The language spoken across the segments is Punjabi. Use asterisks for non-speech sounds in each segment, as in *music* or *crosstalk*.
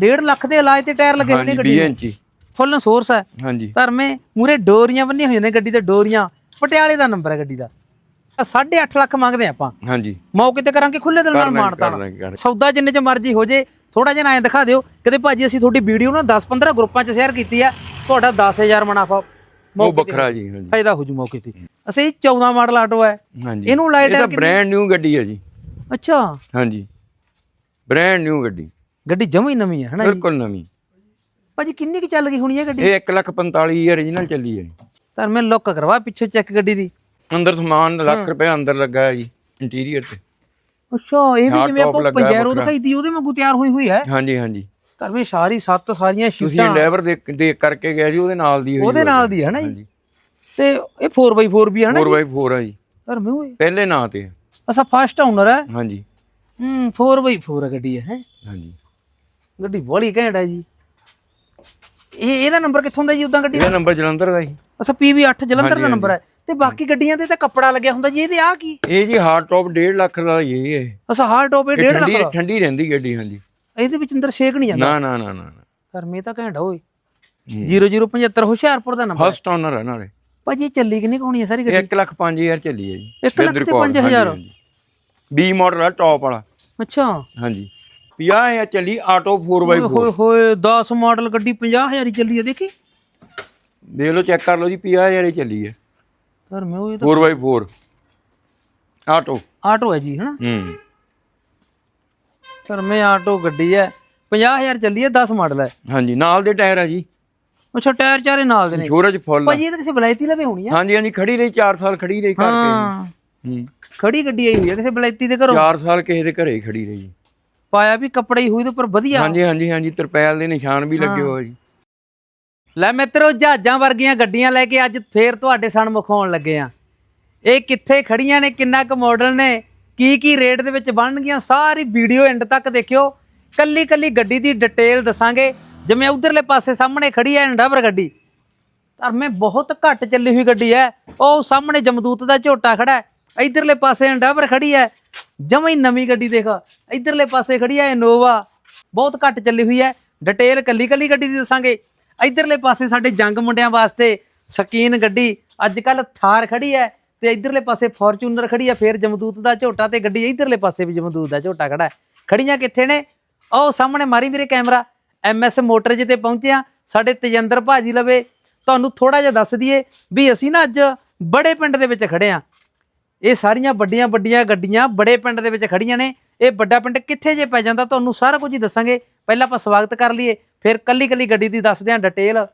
1.5 ਲੱਖ ਦੇ ਇਲਾਜ ਤੇ ਟਾਇਰ ਲੱਗੇ ਹੋਏ ਨੇ ਗੱਡੀ 20 ਦੇ। ਇੰਚੀ ਫੁੱਲ ਸੋਰਸ ਹੈ। ਹਾਂਜੀ। ਧਰਮੇ ਮੂਰੇ ਡੋਰੀਆਂ ਬੰਨੀਆਂ ਹੋਈਆਂ ਨੇ ਗੱਡੀ ਤੇ ਡੋਰੀਆਂ। ਪਟਿਆਲੇ ਦਾ ਨੰਬਰ ਹੈ ਗੱਡੀ ਦਾ। 8.5 ਲੱਖ ਮੰਗਦੇ ਆਪਾਂ। ਹਾਂਜੀ। ਮੌਕੇ ਤੇ ਕਰਾਂਗੇ ਖੁੱਲੇ ਦਿਲ ਨਾਲ ਲਾਂਗੇ। ਸੌਦਾ ਜਿੰਨੇ ਚ ਮਰਜ਼ੀ ਹੋ ਜੇ ਥੋੜਾ ਜਿਹਾ ਐਂ ਦਿਖਾ ਦਿਓ। ਕਿਤੇ ਭਾਜੀ ਅਸੀਂ ਤੁਹਾਡੀ ਵੀਡੀਓ ਨਾ 10-15 ਗਰੁੱਪਾਂ ਚ ਸ਼ੇਅਰ ਕੀਤੀ ਆ ਤੁਹਾਡਾ 10000 ਮੁਨਾਫਾ ਉਹ ਵੱਖਰਾ ਜੀ ਹਾਂਜੀ। ਫਾਇਦਾ ਹੋ ਜੂ ਮੌਕੇ ਤੇ। ਅਸੀਂ 14 ਮਾਡਲ ਆਟੋ ਹੈ। ਹਾਂਜੀ। ਇਹਨੂੰ ਲਾਈਟ ਇਹ ਤਾਂ ਬ੍ਰਾਂਡ ਨਿਊ ਗੱਡੀ ਹੈ ਜੀ। ਅੱਛਾ। ਹਾਂਜੀ। ਬ੍ਰਾਂਡ ਨਿਊ ਗੱਡੀ। ਗੱਡੀ ਜਮੀ ਨਵੀਂ ਹੈ ਹਨਾ ਜੀ? ਬਿਲਕੁਲ ਨਵੀਂ। ਭਾਜੀ ਕਿੰਨੀ ਕੁ ਚੱਲ ਗਈ ਹੋਣੀ ਹੈ ਗੱਡੀ? ਇਹ 145000 origignal ਚੱਲੀ ਹੈ ਜੀ। ਧਰਮੇ ਲੁੱਕ ਕਰਵਾ ਪਿੱਛੇ ਚੈੱਕ ਗੱਡੀ ਦੀ। ਅੰਦਰ ਸਮਾਨ ਲੱਖ ਰੁਪਏ ਅੰਦਰ ਲੱਗਾ ਹੈ ਜੀ ਇੰਟੀਰੀਅਰ ਤੇ। ਅੱਛਾ ਇਹ ਵੀ ਹਾਂ, ਜਿਵੇਂ ਆਪਾਂ ਹੈ ਪੰਜੈਰੋ। ਦਿਖਾਈ ਦੀ ਉਹਦੇ ਵਾਂਗੂ ਤਿਆਰ ਹੋਈ ਹੋਈ ਹੈ? ਹਾਂਜੀ ਹਾਂਜੀ। ਧਰਮੇ ਸਾਰੀ ਸੱਤ ਸਾਰੀਆਂ ਤੁਸੀਂ ਸ਼ੀਟਾਂ। ਡਰਾਈਵਰ ਦੇ ਦੇਖ ਕਰਕੇ ਗਿਆ ਜੀ ਉਹਦੇ ਨਾਲ ਦੀ ਹੋਈ ਉਹਦੇ ਨਾਲ ਦੀ ਹੈ ਨਾ ਜੀ? ਤੇ ਇਹ 4x4 ਵੀ ਹੈ ਨਾ 4x4 ਆ ਜੀ। ਧਰਮੇ ਓਏ ਪਹਿਲੇ ਨਾਂ ਤੇ ਹੈ। ਅਸਾ ਫਸਟ ਓਨਰ ਹੈ? ਹਾਂਜੀ। ਹੂੰ 4x4 ਹੈ ਗੱਡੀ ਹੈ ਹੈਂ। ਹਾਂਜੀ। ਗੱਡੀ ਬੜੀ ਘੈਂਟ ਹੈ ਜੀ। ਇਹ ਇਹਦਾ ਨੰਬਰ ਕਿੱਥੋਂ ਦਾ ਜੀ ਉਦਾਂ ਗੱਡੀ ਦਾ? ਇਹਦਾ ਨੰਬਰ ਜਲੰਧਰ ਦਾ ਜੀ। ਅਸਾ PV8 ਜਲੰਧਰ ਦਾ ਨੰਬਰ ਹੈ। ਤੇ ਬਾਕੀ ਗੱਡੀਆਂ ਤੇ ਤਾਂ ਕੱਪੜਾ ਲੱਗਿਆ ਹੁੰਦਾ ਜੀ ਇਹਦੇ ਆ ਕੀ? ਇਹ ਜੀ ਹਾਰਡ ਟੌਪ 1.5 ਲੱਖ ਦਾ ਜੀ ਇਹ। ਹੈ। ਅਸਾ ਹਾਰਡ ਟੌਪ ਇਹ ਇਹ 1.5 ਲੱਖ ਦਾ? ਠੰਡੀ ਰਹਿੰਦੀ ਗੱਡੀ ਹਾਂਜੀ। ਇਹਦੇ ਵਿੱਚ ਅੰਦਰ ਛੇਕ ਨਹੀਂ ਜਾਂਦਾ? ਨਾ ਨਾ ਨਾ ਨਾ ਧਰਮੇ ਤਾਂ ਘੈਂਟ ਓਏ। 0075 ਹੁਸ਼ਿਆਰਪੁਰ ਦਾ ਨੰਬਰ ਫਸਟ ਓਨਰ ਹੈ ਨਾਲੇ। ਭਾਜੀ ਇਹ ਚੱਲੀ ਕਿੰਨੀ ਕੁ ਹੋਣੀ ਹੈ ਸਾਰੀ ਗੱਡੀ? ਇਹ 1 ਲੱਖ 5000 ਚੱਲੀ ਹੈ ਜੀ। ਇੱਕ ਲੱਖ With ਤੇ record, ਪੰਜ ਹਜ਼ਾਰ? ਹਾਂਜੀ, ਹਾਂਜੀ। B ਮਾਡਲ ਆ ਟੌਪ ਵਾਲਾ। ਅੱਛਾ। ਹਾਂਜੀ। 50000 ਚੱਲੀ ਆਟੋ 4x4 ਹੋਏ ਹੋਏ 10 ਮਾਡਲ ਗੱਡੀ 50000 ਹੀ ਚੱਲੀ ਹੈ ਦੇਖੀ? ਦੇਖ ਲਓ ਚੈੱਕ ਕਰ ਲਓ ਜੀ 50000 ਹੀ ਚੱਲੀ ਹੈ ਧਰਮੇ ਉਹ ਇਹ ਤਾਂ 4x4 ਆਟੋ ਆਟੋ ਹੈ ਜੀ ਹਨਾ? ਹੂੰ। ਧਰਮੇ ਆਟੋ ਗੱਡੀ ਹੈ 50000 ਚੱਲੀ ਹੈ 10 ਮਾਡਲ ਹੈ ਹਾਂਜੀ ਨਾਲ ਦੇ ਟਾਇਰ ਆ ਜੀ। ਅੱਛਾ ਟਾਇਰ ਚਾਰੇ ਨਾਲ ਦੇ ਨੇ। ਜੋਰਜ ਫੁੱਲ ਆ। ਭਾਜੀ ਇਹ ਤਾਂ ਕਿਸੇ ਬਲੈਤੀ ਲਵੇ ਹੋਣੀ ਆ। ਹਾਂਜੀ ਹਾਂਜੀ ਖੜੀ ਰਹੀ 4 ਸਾਲ ਖੜੀ ਰਹੀ ਘਰ ਕੇ ਹਾਂ। ਹੂੰ। ਖੜੀ ਗੱਡੀ ਆਈ ਹੋਈ ਹੈ ਕਿਸੇ ਬਲੈਤੀ ਦੇ ਘਰੋਂ। 4 ਸਾਲ ਕਿਸੇ ਦੇ ਘਰੇ ਹੀ ਖੜੀ ਰਹੀ। ਪਾਇਆ ਵੀ ਕੱਪੜੇ ਹੀ ਹੋਈ ਤੇ ਉੱਪਰ ਵਧੀਆ। ਹਾਂਜੀ ਹਾਂਜੀ ਹਾਂਜੀ ਤਰਪੈਲ ਦੇ ਨਿਸ਼ਾਨ ਵੀ ਲੱਗੇ ਹੋਏ ਜੀ। ਲੈ ਮਿੱਤਰੋ ਜਹਾਜ਼ਾਂ ਵਰਗੀਆਂ ਗੱਡੀਆਂ ਲੈ ਕੇ ਅੱਜ ਫੇਰ ਤੁਹਾਡੇ ਸਾਹਮਣੇ ਆਉਣ ਲੱਗੇ ਆ ਇਹ ਕਿੱਥੇ ਖੜੀਆਂ ਨੇ ਕਿੰਨਾ ਕੁ ਮਾਡਲ ਨੇ ਕੀ ਕੀ ਰੇਟ ਦੇ ਵਿੱਚ ਬਣਨਗੀਆਂ ਸਾਰੀ ਵੀਡੀਓ ਐਂਡ ਤੱਕ ਦੇਖਿਓ। ਕੱਲੀ ਕੱਲੀ ਗੱਡੀ ਦੀ ਡਿਟੇਲ ਦੱਸਾਂਗੇ। ਜਿਵੇਂ ਉਧਰਲੇ ਪਾਸੇ ਸਾਹਮਣੇ ਖੜੀ ਹੈ ਇੰਡਾਵਰ ਗੱਡੀ। ਧਰਮੇ ਬਹੁਤ ਘੱਟ ਚੱਲੀ ਹੋਈ ਗੱਡੀ ਹੈ। ਉਹ ਸਾਹਮਣੇ ਜਮਦੂਤ ਦਾ ਝੋਟਾ ਖੜਾ ਹੈ। ਇਧਰਲੇ ਪਾਸੇ ਇੰਡਾਵਰ ਖੜੀ ਹੈ ਜਮਾਂ ਨਵੀਂ ਗੱਡੀ ਦੇਖ। ਇਧਰਲੇ ਪਾਸੇ ਖੜੀ ਹੈ ਇਨੋਵਾ ਬਹੁਤ ਘੱਟ ਚੱਲੀ ਹੋਈ ਹੈ ਡਿਟੇਲ ਕੱਲੀ ਕੱਲੀ ਗੱਡੀ ਦੀ ਦੱਸਾਂਗੇ। ਇਧਰਲੇ ਪਾਸੇ ਸਾਡੇ ਜੰਗ ਮੁੰਡਿਆਂ ਵਾਸਤੇ ਸਕੀਨ ਗੱਡੀ। ਅੱਜ ਕੱਲ ਥਾਰ ਖੜੀ ਹੈ ਤੇ ਇਧਰਲੇ ਪਾਸੇ ਫੋਰਚੂਨਰ ਖੜੀ ਹੈ ਫੇਰ ਜਮਦੂਤ ਦਾ ਝੋਟਾ ਤੇ ਗੱਡੀ ਇਧਰਲੇ ਪਾਸੇ ਵੀ ਜਮਦੂਤ ਦਾ ਝੋਟਾ ਖੜਾ ਹੈ ਖੜੀਆਂ ਕਿੱਥੇ ਨੇ? ਆਓ ਸਾਹਮਣੇ ਮਾਰੀ ਵੀਰੇ ਕੈਮਰਾ। ਐਮਐਸ ਮੋਟਰ ਜਿੱਤੇ ਪਹੁੰਚਿਆ ਸਾਡੇ ਤੇਜਿੰਦਰ ਭਾਜੀ ਲਵੇ। ਤੁਹਾਨੂੰ ਥੋੜਾ ਜਿਹਾ ਦੱਸ ਦਈਏ ਵੀ ਅਸੀਂ ਨਾ ਅੱਜ ਬੜੇ ਪਿੰਡ ਦੇ ਵਿੱਚ ਖੜੇ ਆ। ਇਹ ਸਾਰੀਆਂ ਵੱਡੀਆਂ ਵੱਡੀਆਂ ਗੱਡੀਆਂ ਬੜੇ ਪਿੰਡ ਦੇ ਵਿੱਚ ਖੜੀਆਂ ਨੇ। ਇਹ ਵੱਡਾ ਪਿੰਡ ਕਿੱਥੇ ਜੇ ਪੈ ਜਾਂਦਾ ਤੁਹਾਨੂੰ ਸਾਰਾ ਕੁਝ ਹੀ ਦੱਸਾਂਗੇ। ਪਹਿਲਾਂ ਆਪਾਂ ਸਵਾਗਤ ਕਰ ਲਈਏ ਫਿਰ ਕੱਲੀ ਕੱਲੀ ਗੱਡੀ ਦੀ ਦੱਸਦੇ ਆਂ ਡਿਟੇਲ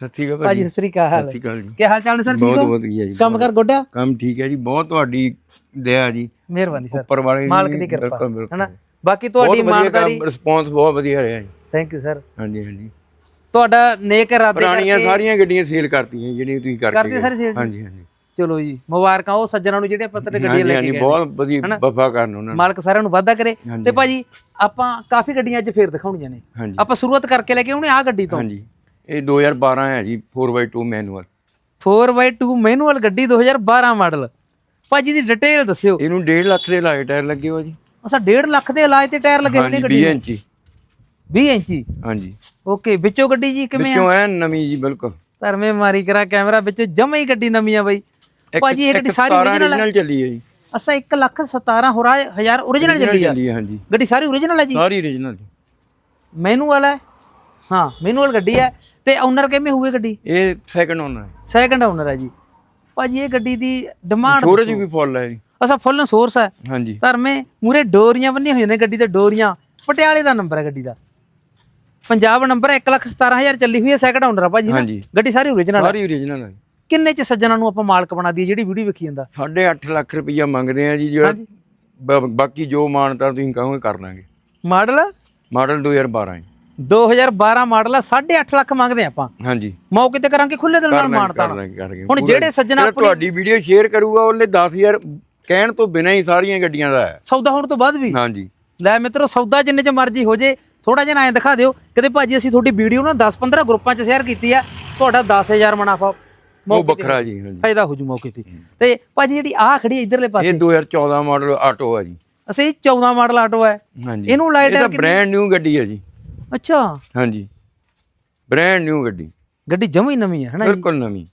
ਸਤਿ ਸ਼੍ਰੀ ਅਕਾਲ ਭਾਜੀ। ਸਤਿ ਸ੍ਰੀ ਅਕਾਲ। ਸਤਿ ਸ਼੍ਰੀ ਅਕਾਲ ਜੀ। ਕੀ ਹਾਲ ਚਾਲ ਨੇ ਸਰ ਠੀਕ ਬਹੁਤ ਹੋ? ਵਧੀਆ ਜੀ ਕੰਮ ਕਰ ਗੋਡਾ? ਕੰਮ ਠੀਕ ਹੈ ਜੀ ਬਹੁਤ ਤੁਹਾਡੀ ਦਇਆ ਜੀ। ਮਿਹਰਬਾਨੀ ਸਰ। ਉੱਪਰ ਵਾਲੇ ਮਾਲਕ ਦੀ ਕਿਰਪਾ। ਬਿਲਕੁਲ, ਬਿਲਕੁਲ। ਹੈਨਾ? ਬਾਕੀ ਤੁਹਾਡੀ ਇਮਾਨਦਾਰੀ ਰਿਸਪੌਂਸ ਬਹੁਤ ਵਧੀਆ ਰਿਹਾ ਜੀ। ਥੈਂਕ ਯੂ ਸਰ ਹਾਂਜੀ ਹਾਂਜੀ। ਤੁਹਾਡਾ ਨੇਕ ਇਰਾਦੇ ਪੁਰਾਣੀਆਂ ਕਰਕੇ ਸਾਰੀਆਂ ਗੱਡੀਆਂ ਸੇਲ ਕਰਤੀਆਂ ਜਿਹੜੀਆਂ ਤੁਸੀਂ ਕਰਕੇ ਕਰਤੀ। ਸਾਰੀ sale ਜੀ? ਹਾਂਜੀ ਹਾਂਜੀ। ਚਲੋ ਜੀ ਮੁਬਾਰਕਾਂ ਉਹ ਸੱਜਣਾ ਨੂੰ ਜਿਹੜੇ ਆਪਾਂ ਤੇਰੇ ਗੱਡੀਆਂ ਲੈ ਕੇ ਗਏ ਬਹੁਤ ਵਧੀਆ ਵਫਾ ਕਰਨ ਉਹਨਾਂ ਨੇ। ਮਾਲਕ ਸਾਰਿਆਂ ਨੂੰ ਵਾਅਦਾ ਕਰੇ। ਤੇ ਭਾਜੀ ਆਪਾਂ ਕਾਫੀ ਗੱਡੀਆਂ ਅੱਜ ਫੇਰ ਦਿਖਾਉਣੀਆਂ ਨੇ। ਆਪਾਂ ਸ਼ੁਰੂਆਤ ਕਰਕੇ ਲੈ ਕੇ ਆਉਣੇ ਆ ਗੱਡੀ ਤੋਂ? ਹਾਂਜੀ। ਇਹ 2012 ਹੈ ਜੀ 4x2 ਮੈਨੂਅਲ 4x2 ਮੈਨੂਅਲ ਗੱਡੀ 2012 ਮਾਡਲ ਭਾਜੀ ਦੀ ਡਿਟੇਲ ਦੱਸਿਓ। ਇਹਨੂੰ 1.5 ਲੱਖ ਦੇ ਲਾਏ ਟਾਇਰ ਲੱਗੇ ਹੋ ਜੀ। ਅਸਾ 1.5 ਲੱਖ ਦੇ ਇਲਾਜ ਤੇ ਟਾਇਰ ਲੱਗੇ ਹਾਂਜੀ ਗੱਡੀ 20 ਨੂੰ। ਇੰਚੀ। 20 ਇੰਚੀ ਹਾਂਜੀ। ਓਕੇ ਵਿੱਚੋਂ ਗੱਡੀ ਜੀ ਕਿਵੇਂ ਆ? ਵਿੱਚੋਂ ਐ ਨਵੀਂ ਜੀ ਬਿਲਕੁਲ। ਧਰਮੇ ਮਾਰੀ ਕਰਾ ਕੈਮਰਾ ਵਿੱਚ ਜਮਾ ਹੀ ਗੱਡੀ ਨਵੀਂ ਆ ਬਾਈ। ਭਾਜੀ ਇਹ ਗੱਡੀ ਸਾਰੀ original ਚੱਲੀ ਹੈ ਜੀ। ਅਸਾ 1 ਲੱਖ 17 ਹੋਰਾ ਹਜ਼ਾਰ ਓਰੀਜਨਲ ਚੱਲੀ ਹੈ ਹਾਂਜੀ। ਗੱਡੀ ਸਾਰੀ ਓਰੀਜਨਲ ਹੈ ਜੀ? ਸਾਰੀ origignal ਜੀ। ਮੈਨੂਅਲ ਹੈ। ਹਾਂ ਮੈਨੂਅਲ ਗੱਡੀ ਹੈ। ਤੇ ਓਨਰ ਕਿਵੇਂ ਹੋਵੇ ਗੱਡੀ? ਇਹ ਸੈਕੰਡ ਓਨਰ ਹੈ। ਸੈਕੰਡ ਓਨਰ ਹੈ ਜੀ। ਭਾਜੀ ਇਹ ਗੱਡੀ ਦੀ ਡਿਮਾਂਡ ਸਟੋਰੇਜ ਵੀ ਫੁੱਲ ਹੈ ਜੀ। ਅਸਾ ਫੁੱਲ ਸੋਰਸ ਹੈ। ਹਾਂਜੀ। ਧਰਮੇ ਮੂਰੇ ਡੋਰੀਆਂ ਬੰਨੀਆਂ ਹੋਈਆਂ ਨੇ ਗੱਡੀ ਤੇ ਡੋਰੀਆਂ। ਪਟਿਆਲੇ ਦਾ ਨੰਬਰ ਹੈ ਗੱਡੀ ਦਾ। ਪੰਜਾਬ ਨੰਬਰ 117000 ਚੱਲੀ ਹੋਈ ਹੈ ਸੈਕੰਡ ਓਨਰ ਆ ਭਾਜੀ? ਹਾਂਜੀ। ਗੱਡੀ ਸਾਰੀ ਓਰੀਜਨਲ ਹੈ। ਸਾਰੀ origignal ਹੈ ਕਿੰਨੇ ਚ ਸੱਜਣਾ ਨੂੰ ਆਪਾਂ ਮਾਲਕ ਬਣਾ ਦਈਏ ਜਿਹੜੀ ਵੀਡੀਓ ਵੇਖੀ ਜਾਂਦਾ? 8.5 ਲੱਖ ਰੁਪਈਆ ਮੰਗਦੇ ਆ ਜੀ ਜਿਹੜਾ ਬ- ਬਾਕੀ ਜੋ ਮਾਨਤਾ ਤੁਸੀਂ ਕਹੋਗੇ ਕਰ ਲਾਂਗੇ। ਮਾਡਲ? ਮਾਡਲ 2012 ਹੈ 2012 ਮਾਡਲ ਆ 8.5 ਲੱਖ ਮੰਗਦੇ ਆਪਾਂ। ਹਾਂਜੀ। ਮੌਕੇ ਤੇ ਕਰਾਂਗੇ ਖੁੱਲੇ ਦਿਲ ਨਾਲ ਕਰ ਲਾਂਗੇ ਮਾਨਤਾ ਕਰ ਲਾਂਗੇ ਕਰ ਲਾਂਗੇ। ਹੁਣ ਜਿਹੜੇ ਸੱਜਣਾ ਜਿਹੜਾ ਆਪਣੀ ਤੁਹਾਡੀ ਵੀਡੀਓ ਸ਼ੇਅਰ ਕਰੂਗਾ ਉਹਲੇ 10000 ਕਹਿਣ ਤੋਂ ਬਿਨਾਂ ਹੀ ਸਾਰੀਆਂ ਗੱਡੀਆਂ ਦਾ ਹੈ। ਸੌਦਾ ਹੋਣ ਤੋਂ ਬਾਅਦ ਵੀ? ਹਾਂਜੀ। ਲੈ ਮਿੱਤਰੋ ਸੌਦਾ ਜਿੰਨੇ ਚ ਮਰਜ਼ੀ ਹੋ ਜੇ ਥੋੜਾ ਜਿਹਾ ਐਂ ਦਿਖਾ ਦਿਓ। ਕਿਤੇ ਭਾਜੀ ਅਸੀਂ ਤੁਹਾਡੀ ਵੀਡੀਓ ਨਾ 10-15 ਗਰੁੱਪਾਂ 'ਚ ਸ਼ੇਅਰ ਕੀਤੀ ਆ ਤੁਹਾਡਾ 10000 ਮੁਨਾਫਾ ਉਹ ਵੱਖਰਾ ਜੀ ਹਾਂਜੀ। ਫਾਇਦਾ ਹੋ ਜੂ ਮੌਕੇ ਤੇ। ਤੇ ਭਾਜੀ ਜਿਹੜੀ ਆ ਖੜੀ ਹੈ ਇਧਰਲੇ ਪਾਸੇ। ਇਹ 2014 ਮਾਡਲ ਆਟੋ ਹੈ ਜੀ। ਅਸੀਂ 14 ਮਾਡਲ ਆਟੋ ਹੈ। ਹਾਂਜੀ। ਇਹਨੂੰ ਲਾਈਟ ਇਹ ਤਾਂ ਬ੍ਰਾਂਡ ਨਿਊ ਗੱਡੀ ਹੈ ਜੀ। ਅੱਛਾ। ਹਾਂਜੀ। ਬ੍ਰਾਂਡ ਨਿਊ ਗੱਡੀ। ਗੱਡੀ ਜਮਾ ਹੀ ਨਵੀਂ ਹੈ ਹਨਾ ਜੀ? ਬਿਲਕੁਲ ਨਵੀਂ।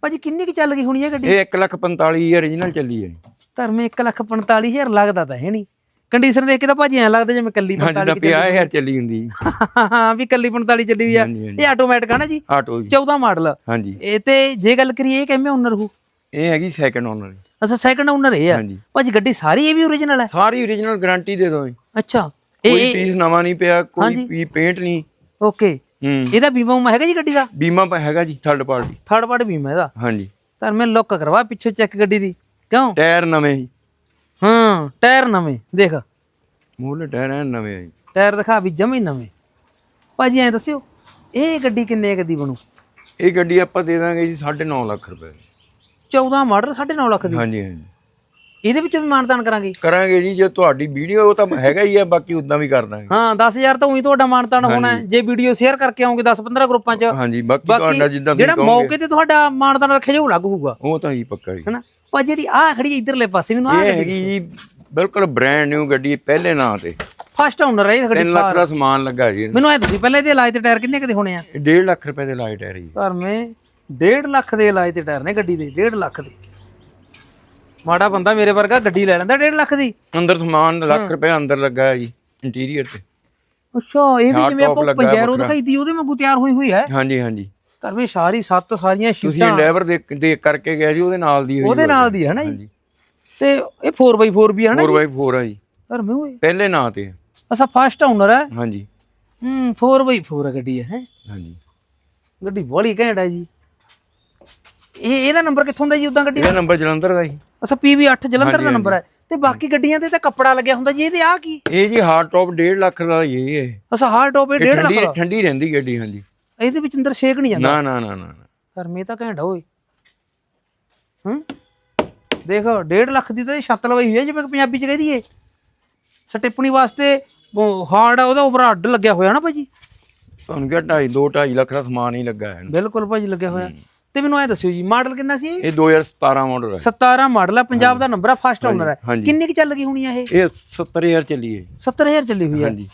ਭਾਜੀ ਕਿੰਨੀ ਕੁ ਚੱਲ ਗਈ ਹੋਣੀ ਹੈ ਗੱਡੀ? ਇਹ 1,45,000 origignal ਚੱਲੀ ਹੈ ਧਰਮੇ 1,45,000 ਲੱਗਦਾ ਤਾਂ ਹੈ ਨਹੀਂ ਕੰਡੀਸ਼ਨ ਦੇਖ ਕੇ ਤਾਂ ਭਾਜੀ ਐਂ ਲੱਗਦਾ ਜਿਵੇਂ ਕੱਲੀ ਹਾਂਜੀ ਤਾਂ 45 50000 ਚੱਲੀ ਹੁੰਦੀ। ਹਾਂ ਵੀ ਕੱਲੀ 45 ਚੱਲੀ ਹੋਈ ਆ। ਹਾਂਜੀ ਹਾਂਜੀ। ਇਹ ਆਟੋਮੈਟਿਕ ਆ ਨਾ ਜੀ? ਆਟੋ ਜੀ। 14 ਮਾਡਲ ਹਾਂਜੀ। ਇਹ ਤੇ ਜੇ ਗੱਲ ਕਰੀਏ ਇਹ ਕਿਵੇਂ ਓਨਰ ਹੋ? ਇਹ ਹੈਗੀ ਸੈਕੰਡ ਓਨਰ ਅੱਛਾ ਸੈਕੰਡ ਓਨਰ ਇਹ ਆ। ਹਾਂਜੀ। ਭਾਜੀ ਗੱਡੀ ਸਾਰੀ ਇਹ ਵੀ ਓਰੀਜਨਲ ਹੈ? ਸਾਰੀ origignal ਗਾਰੰਟੀ ਦੇ ਦੋ ਅੱਛਾ। ਇਹ ਕੋਈ ਪੀਸ ਨਵਾਂ ਨਹੀਂ ਪਿਆ ਕੋਈ ਹਾਂਜੀ। ਵੀ ਪੇਂਟ ਨਹੀਂ। ਓਕੇ ਹੂੰ। ਇਹਦਾ ਬੀਮਾ ਉਮਾ ਹੈਗਾ ਜੀ ਗੱਡੀ ਦਾ? ਬੀਮਾ ਪਾ ਹੈਗਾ ਜੀ ਥਰਡ ਪਾਰਟੀ ਥਰਡ ਪਾਰਟੀ ਬੀਮਾ ਇਹਦਾ? ਹਾਂਜੀ। ਧਰਮੇ ਲੁੱਕ ਕਰਵਾ ਪਿੱਛੇ ਚੈੱਕ ਗੱਡੀ ਦੀ। ਕਿਉਂ? ਟਾਇਰ ਨਵੇਂ ਜੀ। ਹਾਂ ਟਾਇਰ ਨਵੇਂ ਦੇਖ। ਮੂਹਰੇ ਟਾਇਰ ਐਨ ਨਵੇਂ ਆ ਜੀ। ਟਾਇਰ ਦਿਖਾ ਵੀ ਜਮੀ ਨਵੇਂ। ਭਾਜੀ ਐਂ ਦੱਸਿਓ ਇਹ ਗੱਡੀ ਕਿੰਨੇ ਕੁ ਦੀ ਬਣੂ? ਇਹ ਗੱਡੀ ਆਪਾਂ ਦੇ ਦਾਂਗੇ ਜੀ 9.5 ਲੱਖ ਰੁਪਏ ਦੀ। 14 ਮਾਡਲ 9.5 ਲੱਖ ਦੀ? ਹਾਂਜੀ ਹਾਂਜੀ। ਇਹਦੇ ਵਿੱਚ ਵੀ ਮਾਨਦਾਨ ਕਰਾਂਗੇ? ਕਰਾਂਗੇ ਜੀ ਜੇ ਤੁਹਾਡੀ ਵੀਡੀਓ ਉਹ ਤਾਂ ਹੈਗਾ ਹੀ ਆ ਬਾਕੀ ਉਦਾਂ ਵੀ ਕਰ ਦਾਂਗੇ। ਹਾਂ 10000 ਤਾਂ ਉਹੀ ਤੁਹਾਡਾ ਮਾਨਦਾਨ ਹੋਣਾ ਹੈ। ਜੇ ਵੀਡੀਓ ਸ਼ੇਅਰ ਕਰਕੇ ਆਉਂਗੇ 10-15 ਗਰੁੱਪਾਂ 'ਚ ਹਾਂਜੀ ਬਾਕੀ ਤੁਹਾਡਾ ਜਿੱਦਾਂ ਜਿਹੜਾ ਮੌਕੇ ਤੇ ਤੁਹਾਡਾ ਮਾਨਦਾਨ ਰੱਖਿਆ ਜਾਊ ਲੱਗ ਹੋਊਗਾ। ਉਹ ਤਾਂ ਜੀ ਪੱਕਾ ਜੀ ਹਨਾ? ਪਰ ਜਿਹੜੀ ਆਹ ਖੜੀ ਇਧਰਲੇ ਪਾਸੇ ਮੈਨੂੰ ਆਹ ਇਹ ਹੈਗੀ ਜੀ ਬਿਲਕੁਲ ਬ੍ਰਾਂਡ ਨਿਊ ਗੱਡੀ ਪਹਿਲੇ ਨਾਂ ਤੇ। ਫਸਟ ਓਨਰ ਹੈ ਇਹ ਗੱਡੀ 3 ਲੱਖ ਦਾ ਸਮਾਨ ਲੱਗਾ ਜੀ। ਮੈਨੂੰ ਐ ਤੁਸੀਂ ਪਹਿਲਾਂ ਇਹਦੇ ਇਲਾਜ ਤੇ ਟਾਇਰ ਕਿੰਨੇ ਕਦੇ ਹੋਣੇ ਆ? ਇਹ 1.5 ਲੱਖ ਰੁਪਏ ਦੇ ਲਾਈਟ ਹੈ ਜੀ। ਧਰਮੇ 1.5 ਲੱਖ ਦੇ ਇਲਾਜ ਤੇ ਟਾਇਰ ਨੇ ਗੱਡੀ ਦੇ 1.5 ਲੱਖ ਦੇ। ਮਾੜਾ ਬੰਦਾ ਮੇਰੇ ਵਰਗਾ ਗੱਡੀ ਲੈ ਲੈਂਦਾ 1.5 ਲੱਖ ਦੀ। ਅੰਦਰ ਸਮਾਨ ਲੱਖ ਰੁਪਏ ਅੰਦਰ ਲੱਗਾ ਹੈ ਜੀ ਇੰਟੀਰੀਅਰ ਤੇ। ਅੱਛਾ ਇਹ ਵੀ ਜਿਵੇਂ ਆਪਾਂ ਪੰਜੈਰੋ। ਦਿਖਾਈ ਦੀ ਉਹਦੇ ਵਾਂਗੂ ਤਿਆਰ ਹੋਈ ਹੋਈ ਹੈ? ਹਾਂਜੀ ਹਾਂਜੀ। ਧਰਮੇ ਸਾਰੀ ਸੱਤ ਸਾਰੀਆਂ ਤੁਸੀਂ ਸ਼ੀਟਾਂ। ਡਰਾਈਵਰ ਦੇ ਦੇਖ ਕਰਕੇ ਗਿਆ ਜੀ ਉਹਦੇ ਨਾਲ ਦੀ ਹੋਈ ਉਹਦੇ ਨਾਲ ਦੀ ਹੈ ਨਾ ਜੀ। ਤੇ ਇਹ 4x4 ਵੀ ਹੈ ਨਾ 4x4 ਆ ਜੀ। ਧਰਮੇ ਓਏ ਪਹਿਲੇ ਨਾਂ ਤੇ। ਅਸਾ ਫਸਟ ਓਨਰ ਹੈ ਹਾਂਜੀ। ਹੂੰ 4x4 ਹੈ ਗੱਡੀ ਹੈ? ਹਾਂਜੀ। ਗੱਡੀ ਬੜੀ ਘੈਂਟ ਹੈ ਜੀ। ਇਹ ਇਹਦਾ ਨੰਬਰ ਕਿੱਥੋਂ ਦਾ ਜੀ ਉਦਾਂ ਗੱਡੀ ਇਹਦਾ ਨੰਬਰ ਜਲੰਧਰ ਦਾ ਜੀ। ਅਸਾ PV8 ਜਲੰਧਰ ਦਾ ਨੰਬਰ ਹੈ ਤੇ ਬਾਕੀ ਗੱਡੀਆਂ ਤੇ ਤਾਂ ਕੱਪੜਾ ਲੱਗਿਆ ਹੁੰਦਾ ਜੀ ਇਹਦੇ ਆ ਕੀ? ਇਹ ਜੀ ਹਾਰਡ ਟੌਪ 1.5 ਲੱਖ ਦਾ ਇਹ। ਹੈ ਅਸਾ ਹਾਰਡ ਟੌਪ ਇਹ ਇਹ 1.5 ਲੱਖ ਦਾ? ਠੰਡੀ ਰਹਿੰਦੀ ਗੱਡੀ ਹਾਂਜੀ। ਇਹਦੇ ਵਿੱਚ ਅੰਦਰ ਛੇਕ ਨਹੀਂ ਜਾਂਦਾ? ਨਾ ਨਾ ਨਾ ਨਾ। ਧਰਮੇ ਤਾਂ ਘੈਂਟ ਓਏ। ਹੂੰ? ਦੇਖ 1.5 ਲੱਖ ਦੀ ਤਾਂ ਇਹ ਛੱਤ ਲਵਾਈ ਹੋਈ ਹੈ ਜਿਵੇਂ ਪੰਜਾਬੀ ਚ ਕਹਿ ਦਈਏ। ਸਟਿੱਪਣੀ ਵਾਸਤੇ ਹਾਰਡ ਆ ਉਹਦਾ ਉਪਰ ਅੱਡ ਲੱਗਿਆ ਹੋਇਆ ਨਾ ਭਾਜੀ। ਤੁਹਾਨੂੰ ਕਿਹਾ 2.5 2 2.5 ਲੱਖ ਦਾ ਸਮਾਨ ਹੀ ਲੱਗਾ ਹੈ ਬਿਲਕੁਲ ਭਾਜੀ ਲੱਗਿਆ ਹੋਇਆ। ਤੇ ਮੈਨੂੰ ਐ ਦੱਸਿਓ ਜੀ ਮਾਡਲ ਕਿੰਨਾ ਸੀ ਇਹ? ਇਹ 2017 ਮਾਡਲ ਹੈ। 17 ਮਾਡਲ ਆ ਪੰਜਾਬ ਦਾ ਨੰਬਰ ਆ ਫਸਟ ਓਨਰ ਹੈ। ਕਿੰਨੀ ਕੁ ਚੱਲ ਗਈ ਹੋਣੀ ਆ ਇਹ? ਇਹ 70000 ਚੱਲੀ ਹੈ। 70000 ਚੱਲੀ ਹੋਈ ਆ। ਹਾਂਜੀ।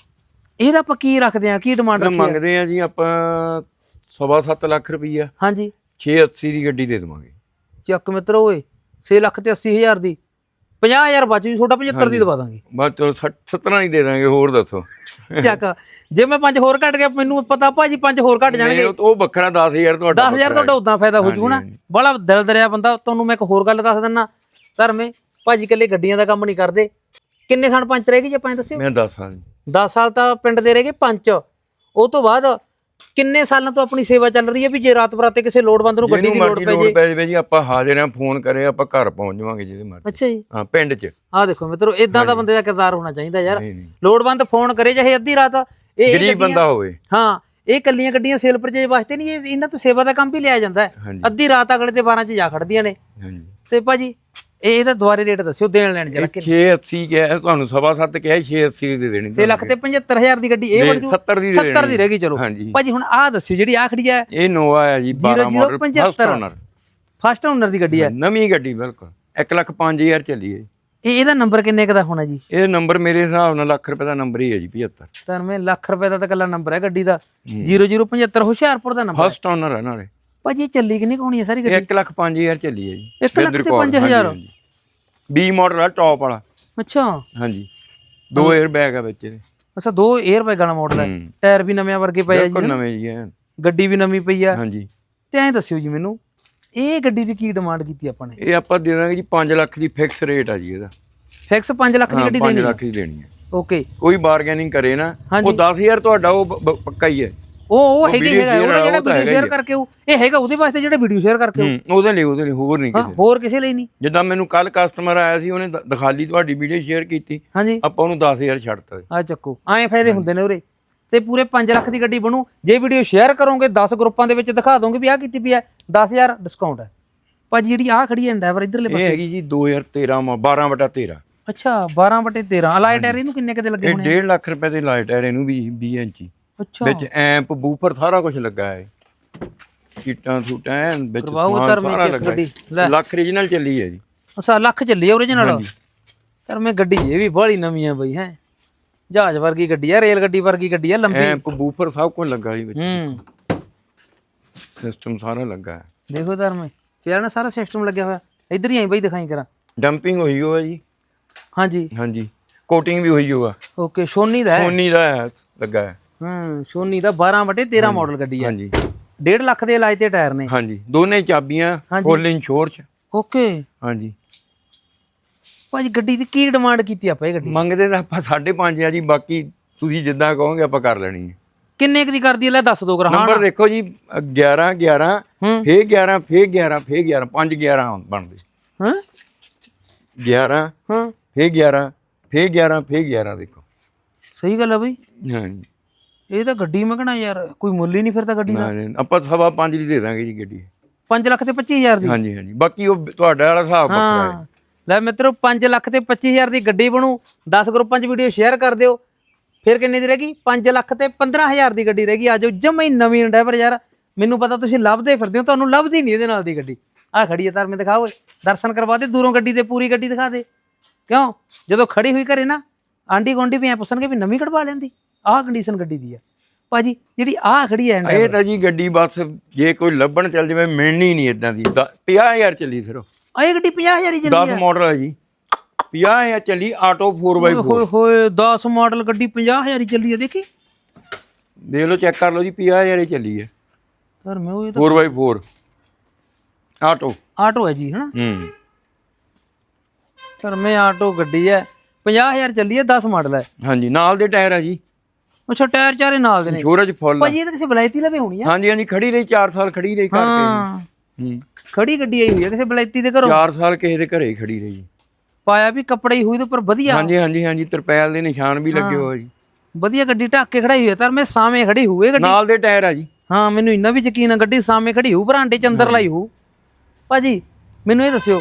ਇਹਦਾ ਆਪਾਂ ਕੀ ਰੱਖਦੇ ਆ ਕੀ ਡਿਮਾਂਡ ਰੱਖੀ ਆ ਮੰਗਦੇ ਆ ਜੀ ਆਪਾਂ ਸਵਾ ਸੱਤ ਲੱਖ ਰੁਪਈਆ। ਹਾਂਜੀ। 680 ਦੀ ਗੱਡੀ ਦੇ ਦੇਵਾਂਗੇ। ਚੱਕ ਮਿੱਤਰੋ ਓਏ 6 ਲੱਖ ਤੇ 80000 ਦੀ। 50000 ਬਚ ਜੂ ਛੋਟਾ 75 ਦੀ ਦਵਾ ਦਾਂਗੇ। ਬਸ ਚਲੋ 17 ਹੀ ਦੇ ਦਾਂਗੇ ਹੋਰ ਦੱਸੋ। ਚੱਕ ਜੇ ਮੈਂ ਪੰਜ ਹੋਰ ਘਟ ਗਿਆ ਮੈਨੂੰ ਪਤਾ ਭਾਜੀ ਪੰਜ ਹੋਰ ਘਟ ਜਾਣਗੇ। ਨਹੀਂ, ਉਹ ਉਹ ਵੱਖਰਾ 10000 ਤੁਹਾਡਾ 10000 ਤੁਹਾਡਾ ਉਦਾਂ ਫਾਇਦਾ ਹੋ ਜੂ ਨਾ ਹਾਂਜੀ। ਬੜਾ ਦਿਲ ਦਰਿਆ ਬੰਦਾ ਤੁਹਾਨੂੰ ਮੈਂ ਇੱਕ ਹੋਰ ਗੱਲ ਦੱਸ ਦਿੰਨਾ। ਧਰਮੇ ਭਾਜੀ ਕੱਲੇ ਗੱਡੀਆਂ ਦਾ ਕੰਮ ਨਹੀਂ ਕਰਦੇ। ਕਿੰਨੇ ਸਾਲ ਪੰਚ ਰਹਿ ਗਏ ਜੇ ਪੰਜ ਦੱਸਿਓ? ਮੈਂ ਦੱਸ ਜੀ। 10 ਸਾਲ ਤਾਂ ਪਿੰਡ ਦੇ ਰਹਿ ਗਏ ਪੰਜ। ਉਹ ਤੋਂ ਬਾਅਦ ਕਿੰਨੇ ਸਾਲਾਂ ਤੋਂ ਆਪਣੀ ਸੇਵਾ ਚੱਲ ਰਹੀ ਹੈ ਵੀ ਜੇ ਰਾਤ ਬਰਾਤੇ ਕਿਸੇ ਲੋੜਵੰਦ ਨੂੰ ਗੱਡੀ ਦੀ ਲੋੜ ਪੈ ਜੇ? ਪੈ ਜਾਵੇ ਜੀ ਆਪਾਂ ਹਾਜ਼ਰ ਹਾਂ ਫੋਨ ਕਰੇ ਆਪਾਂ ਘਰ ਪਹੁੰਚ ਜਾਵਾਂਗੇ ਜਿਹਦੇ ਮਰਜ਼ੀ। ਅੱਛਾ ਜੀ। ਹਾਂ ਪਿੰਡ 'ਚ। ਆਹ ਦੇਖੋ ਮਿੱਤਰੋ ਇਦਾਂ ਦਾ ਬੰਦੇ ਦਾ ਕਿਰਦਾਰ ਹੋਣਾ ਚਾਹੀਦਾ ਯਾਰ। ਲੋੜਵੰਦ ਫੋਨ ਕਰੇ ਚਾਹੇ ਅੱਧੀ ਰਾਤ ਇਹ ਗਰੀਬ ਬੰਦਾ ਹੋਵੇ। ਹਾਂ ਇਹ ਕੱਲੀਆਂ ਗੱਡੀਆਂ ਸੇਲ ਪਰਚੇਜ ਵਾਸਤੇ ਨਹੀਂ ਇਹ ਇਹਨਾਂ ਤੋਂ ਸੇਵਾ ਦਾ ਕੰਮ ਵੀ ਲਿਆ ਜਾਂਦਾ ਹੈ। ਅੱਧੀ ਰਾਤ ਅਗਲੇ ਤੇ 12 ਚ ਜਾ ਖੜਦੀਆਂ ਨੇ। ਹਾਂਜੀ। ਤੇ ਭਾਜੀ ਇਹ ਇਹਦਾ ਦੁਆਰੇ ਰੇਟ ਦੱਸਿਓ ਦੇਣ ਲੈਣ ਜਰਾ ਇਹ 680 ਕਿਹਾ ਤੁਹਾਨੂੰ ਸਵਾ ਸੱਤ ਕਿਹਾ 680 ਦੀ ਦੇਣੀ 6 ਲੱਖ ਤੇ 75000 ਦੀ ਗੱਡੀ ਇਹ ਨਹੀਂ, ਬਣ ਜੂ। 70 ਦੀ ਦੇ 70 ਦੀ ਰਹਿ ਗਈ ਚਲੋ। ਭਾਜੀ ਹੁਣ ਆਹ ਦੱਸਿਓ ਜਿਹੜੀ ਆਹ ਖੜੀ ਹੈ। ਇਹ ਨੋਵਾ ਹੈ ਜੀ 12 model 0075 first owner first owner ਦੀ ਗੱਡੀ ਹੈ। ਨਵੀਂ ਗੱਡੀ ਬਿਲਕੁਲ। 1 ਲੱਖ 5000 ਚੱਲੀ ਹੈ। ਇਹ ਇਹਦਾ ਨੰਬਰ ਕਿੰਨੇ ਕ ਦਾ ਹੋਣਾ ਜੀ? ਇਹ ਨੰਬਰ ਮੇਰੇ ਹਿਸਾਬ ਨਾਲ ਲੱਖ ਰੁਪਏ ਦਾ ਨੰਬਰ ਹੀ ਹੈ ਜੀ 75 ਤਾਂ ਮੈਂ ਲੱਖ ਰੁਪਏ ਦਾ ਤਾਂ ਕੱਲਾ ਨੰਬਰ ਹੈ ਗੱਡੀ ਦਾ। 0075 ਹੁਸ਼ਿਆਰਪੁਰ ਦਾ ਨੰਬਰ ਫਸਟ ਓਨਰ ਹੈ ਨਾਲੇ। ਭਾਜੀ ਇਹ ਚੱਲੀ ਕਿੰਨੀ ਕੁ ਹੋਣੀ ਹੈ ਸਾਰੀ ਗੱਡੀ? 1 ਲੱਖ 5000 ਚੱਲੀ ਹੈ ਜੀ। ਇੱਕ ਲੱਖ ਤੇ ਪੰਜ ਹਜ਼ਾਰ? ਬੀ ਮਾਡਲ ਆ ਟੌਪ ਵਾਲਾ। ਅੱਛਾ। ਹਾਂਜੀ। ਦੋ 에ਅਰ ਬੈਗ ਆ ਵਿੱਚ ਇਹਦੇ। ਅੱਛਾ ਦੋ 에ਅਰ ਬੈਗ ਵਾਲਾ ਮਾਡਲ ਹੈ ਹੂੰ। ਟਾਇਰ ਵੀ ਨਵੇਂ ਵਰਗੇ ਪਏ ਆ ਜੀ। ਬਿਲਕੁਲ ਨਵੇਂ ਜੀ ਐਨ। ਗੱਡੀ ਵੀ ਨਵੀਂ ਪਈ ਆ। ਹਾਂਜੀ। ਤੇ ਐਂ ਦੱਸਿਓ ਜੀ ਮੈਨੂੰ ਇਹ ਗੱਡੀ ਦੀ ਕੀ ਡਿਮਾਂਡ ਕੀਤੀ ਆਪਾਂ ਨੇ? ਇਹ ਆਪਾਂ ਦੇ ਦਾਂਗੇ ਜੀ 5 ਲੱਖ ਦੀ ਫਿਕਸ ਰੇਟ ਆ ਜੀ ਇਹਦਾ। ਫਿਕਸ 5 ਲੱਖ ਦੀ ਹਾਂ ਗੱਡੀ 5 ਦੇਣੀ ਲੱਖ ਦੀ ਦੇਣੀ ਹੈ ਓਕੇ ਕੋਈ ਬਾਰਗੇਨਿੰਗ ਕਰੇ ਨਾ। ਉਹ 10000 ਤੁਹਾਡਾ ਉਹ ਪੱਕਾ ਹੀ ਹੈ। ਉਹ ਉਹ ਹੈਗੀ ਹੈਗਾ ਉਹਦਾ ਆ, ਜਿਹੜਾ ਵੀਡੀਓ ਸ਼ੇਅਰ ਆ। ਕਰਕੇ ਉਹ ਇਹ ਹੈਗਾ ਉਹਦੇ ਵਾਸਤੇ ਜਿਹੜਾ ਵੀਡੀਓ ਸ਼ੇਅਰ ਕਰਕੇ ਉਹ। ਉਹਦੇ ਲਈ ਉਹਦੇ ਲਈ ਹੋਰ ਨਹੀਂ ਕਿਸੇ ਲਈ। ਹੋਰ ਕਿਸੇ ਲਈ ਨਹੀਂ। ਜਿੱਦਾਂ ਮੈਨੂੰ ਕੱਲ ਕਸਟਮਰ ਆਇਆ ਸੀ ਉਹਨੇ ਦਿਖਾਲੀ ਤੁਹਾਡੀ ਵੀਡੀਓ ਸ਼ੇਅਰ ਕੀਤੀ। ਹਾਂਜੀ। ਆਪਾਂ ਉਹਨੂੰ 10000 ਛੱਡਤਾ। ਆ ਚੱਕੋ ਐਂ ਫਾਇਦੇ ਹੁੰਦੇ ਨੇ ਉਰੇ। ਤੇ ਪੂਰੇ 5 ਲੱਖ ਦੀ ਗੱਡੀ ਬਣੂ। ਜੇ ਵੀਡੀਓ ਸ਼ੇਅਰ ਕਰੋਗੇ 10 ਗਰੁੱਪਾਂ ਦੇ ਵਿੱਚ ਦਿਖਾ ਦੋਗੇ ਵੀ ਆਹ ਕੀਤੀ ਪਈ ਹੈ 10000 ਡਿਸਕਾਊਂਟ ਹੈ। ਭਾਜੀ ਜਿਹੜੀ ਆਹ ਖੜੀ ਹੈ ਡਰਾਈਵਰ ਇਧਰਲੇ ਇਹ ਪਾਸੇ। ਹੈਗੀ ਜੀ 2013 ਮਾ 12 ਬਟਾ 13 ਅੱਛਾ 12 ਬਟੇ 13 ਅਲਾਈ ਟਾਇਰ ਇਹਨੂੰ ਕਿੰਨੇ ਕਦੇ ਲੱਗੇ ਇਹ ਹੋਣੇ 1.5 ਲੱਖ ਰੁਪਏ ਦੇ ਲਾਈਟ ਹੈ ਇਹਨੂੰ ਵੀ 20 ਇੰਚੀ। ਵਿੱਚ ਐਂਪ ਬੂਫਰ ਸਾਰਾ ਕੁਝ ਲੱਗਾ ਹੈ। ਸੀਟਾਂ ਸੂਟਾਂ ਐਨ ਵਿੱਚ ਕਰਵਾਓ ਧਰਮੇ ਸਾਰਾ ਲੱਗਾ ਗੱਡੀ। ਲੈ। ਲੱਖ ਰੀਜਨਲ ਚੱਲੀ ਹੈ ਜੀ। ਅੱਛਾ ਲੱਖ ਚੱਲੀ ਹੈ ਓਰੀਜਨਲ ਹਾਂਜੀ। ਪਰ ਮੈਂ ਗੱਡੀ ਇਹ ਵੀ ਬੜੀ ਨਵੀਂ ਆ ਬਈ ਹੈ। ਜਹਾਜ਼ ਵਰਗੀ ਗੱਡੀ ਆ ਰੇਲ ਗੱਡੀ ਵਰਗੀ ਗੱਡੀ ਆ ਲੰਬੀ। ਐਂਪ ਬੂਫਰ ਸਭ ਕੁਝ ਲੱਗਾ ਜੀ ਵਿੱਚ। ਹੂੰ। ਸਿਸਟਮ ਸਾਰਾ ਲੱਗਾ ਹੈ। ਦੇਖੋ ਧਰਮੇ ਪਿਆ ਨਾ ਸਾਰਾ ਸਿਸਟਮ ਲੱਗਿਆ ਹੋਇਆ। ਇੱਧਰ ਹੀ ਆਈ ਬਈ ਦਿਖਾਈ ਕਰਾਂ। ਡੰਪਿੰਗ ਹੋਈ ਹੋਆ ਜੀ। ਹਾਂਜੀ। ਹਾਂਜੀ। ਕੋਟਿੰਗ ਵੀ ਹੋਈ ਹੋਆ। ਓਕੇ ਸੋਨੀ ਦਾ ਹੈ। ਸੋਨੀ ਦਾ ਹੈ, ਲੱਗਾ ਹੈ। ਹੂੰ ਸੋਨੀ ਦਾ 12 ਬਟੇ 13 ਮਾਡਲ ਗੱਡੀ ਆ। ਹਾਂਜੀ। 1.5 ਲੱਖ ਦੇ ਇਲਾਜ ਤੇ ਟਾਇਰ ਨੇ। ਹਾਂਜੀ ਦੋਨੇ ਚਾਬੀਆਂ। ਫੁੱਲ ਇੰਸ਼ੋਰ ਚ। ਓਕੇ। ਹਾਂਜੀ। ਭਾਜੀ ਗੱਡੀ ਦੀ ਕੀ ਡਿਮਾਂਡ ਕੀਤੀ ਆਪਾਂ ਇਹ ਗੱਡੀ? ਮੰਗਦੇ ਤਾਂ ਆਪਾਂ 5.5 ਆ ਜੀ ਬਾਕੀ ਤੁਸੀਂ ਜਿੱਦਾਂ ਕਹੋਗੇ ਆਪਾਂ ਕਰ ਲੈਣੀ ਹੈ। ਕਿੰਨੇ ਕੁ ਦੀ ਕਰਦੀ ਹੈ ਲੈ ਦੱਸ ਦੋ ਗਰਾ ਹਾਂ ਨੰਬਰ ਦੇਖੋ ਜੀ 11 11 ਹੂੰ। ਫੇ 11 ਫੇ 11 ਫੇ 11 5 11 ਬਣਦੇ। ਹਾਂ। 11 ਹਾਂ। ਫੇ 11 ਫੇ 11 ਫੇ 11 ਦੇਖੋ। ਸਹੀ ਗੱਲ ਆ ਬਈ। ਹਾਂਜੀ। ਇਹ ਤਾਂ ਗੱਡੀ ਮੈਂ ਕਹਣਾ ਯਾਰ ਕੋਈ ਮੁੱਲ ਹੀ ਨਹੀਂ ਫਿਰਦਾ ਗੱਡੀ ਦਾ। ਨਾ, ਨਾ, ਆਪਾਂ ਸਵਾ 5 ਦੀ ਦੇ ਦਾਂਗੇ ਜੀ ਗੱਡੀ। 5 ਲੱਖ ਤੇ 25000 ਦੀ? ਹਾਂਜੀ ਹਾਂਜੀ। ਬਾਕੀ ਉਹ ਤੁਹਾਡਾ ਵਾਲਾ ਹਿਸਾਬ ਪੱਕਾ ਹੈ। ਲੈ ਮਿੱਤਰੋ 5 ਲੱਖ ਤੇ 25000 ਦੀ ਗੱਡੀ ਬਣੂ। 10 ਗਰੁੱਪਾਂ 'ਚ ਵੀਡੀਓ ਸ਼ੇਅਰ ਕਰ ਦਿਓ। ਫਿਰ ਕਿੰਨੇ ਦੀ ਰਹੇਗੀ? 5 ਲੱਖ ਤੇ 15000 ਦੀ ਗੱਡੀ ਰਹੇਗੀ। ਆਜੋ ਜਮਾ ਹੀ ਨਵੀਂ ਡਰਾਈਵਰ ਯਾਰ। ਮੈਨੂੰ ਪਤਾ ਤੁਸੀਂ ਲੱਭਦੇ ਫਿਰਦੇ ਹੋ ਤੁਹਾਨੂੰ ਲੱਭਦੀ ਨਹੀਂ ਇਹਦੇ ਨਾਲ ਦੀ ਗੱਡੀ। ਆ ਖੜੀ ਹੈ ਤਾਰ ਮੈਂ ਦਿਖਾ ਓਏ ਦਰਸ਼ਨ ਕਰਵਾ ਦੇ ਦੂਰੋਂ ਗੱਡੀ ਤੇ ਪੂਰੀ ਗੱਡੀ ਦਿਖਾ ਦੇ। ਕਿਉਂ? ਜਦੋਂ ਖੜੀ ਹੋਈ ਘਰੇ ਨਾ ਆਂਡੀ ਗੋਂਡੀ ਵੀ ਐ ਪੁੱਛਣਗੇ ਵੀ ਨਵੀਂ ਕਢਵਾ ਲੈਂਦੀ। ਆਹ ਕੰਡੀਸ਼ਨ ਗੱਡੀ ਦੀ ਆ। ਭਾਜੀ ਜਿਹੜੀ ਆਹ ਖੜੀ ਐ ਇਹ ਤਾਂ ਜੀ ਗੱਡੀ ਬਸ ਜੇ ਕੋਈ ਲੱਭਣ ਚੱਲ ਜਾਵੇ ਮਿਲਣੀ ਨਹੀਂ ਇਦਾਂ ਦੀ। 50000 ਚੱਲੀ ਸਿਰਫ ਇਹ ਗੱਡੀ 50000 ਹੀ ਚੱਲੀ 10 ਮਾਡਲ ਹੈ ਜੀ। 50000 ਚੱਲੀ ਆਟੋ 4x4 ਹੋਏ ਹੋਏ 10 ਮਾਡਲ ਗੱਡੀ 50000 ਹੀ ਚੱਲੀ ਆ ਦੇਖੀ? ਦੇਖ ਲਓ ਚੈੱਕ ਕਰ ਲਓ ਜੀ 50000 ਹੀ ਚੱਲੀ ਹੈ। ਸਰ ਮੈਂ ਉਹ ਇਹ ਤਾਂ 4x4 ਆਟੋ ਆਟੋ ਹੈ ਜੀ ਹਨਾ? ਹੂੰ। ਸਰ ਮੈਂ ਆਟੋ ਗੱਡੀ ਹੈ 50000 ਚੱਲੀ ਹੈ 10 ਮਾਡਲ ਹੈ। ਹਾਂਜੀ ਨਾਲ ਦੇ ਟਾਇਰ ਆ ਜੀ। ਅੱਛਾ ਟਾਇਰ ਚਾਰੇ ਨਾਲ ਦੇ ਨੇ। ਸ਼ੋਰਜ ਫੁੱਲ ਆ। ਭਾਜੀ ਇਹ ਤਾਂ ਕਿਸੇ ਬਲੈਤੀ ਲਵੇ ਹੋਣੀ ਆ। ਹਾਂਜੀ ਹਾਂਜੀ ਖੜੀ ਰਹੀ 4 ਸਾਲ ਖੜੀ ਰਹੀ ਘਰ ਹਾਂ। ਕੇ ਹੂੰ। ਖੜੀ ਗੱਡੀ ਆਈ ਹੋਈ ਹੈ ਕਿਸੇ ਬਲੈਤੀ ਦੇ ਘਰੋਂ। 4 ਸਾਲ ਕਿਸੇ ਦੇ ਘਰੇ ਹੀ ਖੜੀ ਰਹੀ। ਪਾਇਆ ਵੀ ਕੱਪੜੇ ਹੀ ਹੋਈ ਤੇ ਉੱਪਰ ਵਧੀਆ। ਹਾਂਜੀ ਹਾਂਜੀ ਹਾਂਜੀ ਤਰਪੈਲ ਦੇ ਨਿਸ਼ਾਨ ਵੀ ਲੱਗੇ ਹੋਏ ਜੀ। ਵਧੀਆ ਗੱਡੀ ਢੱਕ ਕੇ ਖੜਾਈ ਹੋਈ ਹੈ ਤਾਂ ਮੈਂ ਸਾਵੇਂ ਖੜੀ ਹੋਏ ਗੱਡੀ। ਨਾਲ ਦੇ ਟਾਇਰ ਆ ਜੀ। ਹਾਂ ਮੈਨੂੰ ਇੰਨਾ ਵੀ ਯਕੀਨ ਆ ਗੱਡੀ ਸਾਵੇਂ ਖੜੀ ਹੋਊ ਬਰਾਂਡੇ ਚ ਅੰਦਰ ਲਾਈ ਹੋਊ। ਭਾਜੀ ਮੈਨੂੰ ਇਹ ਦੱਸਿਓ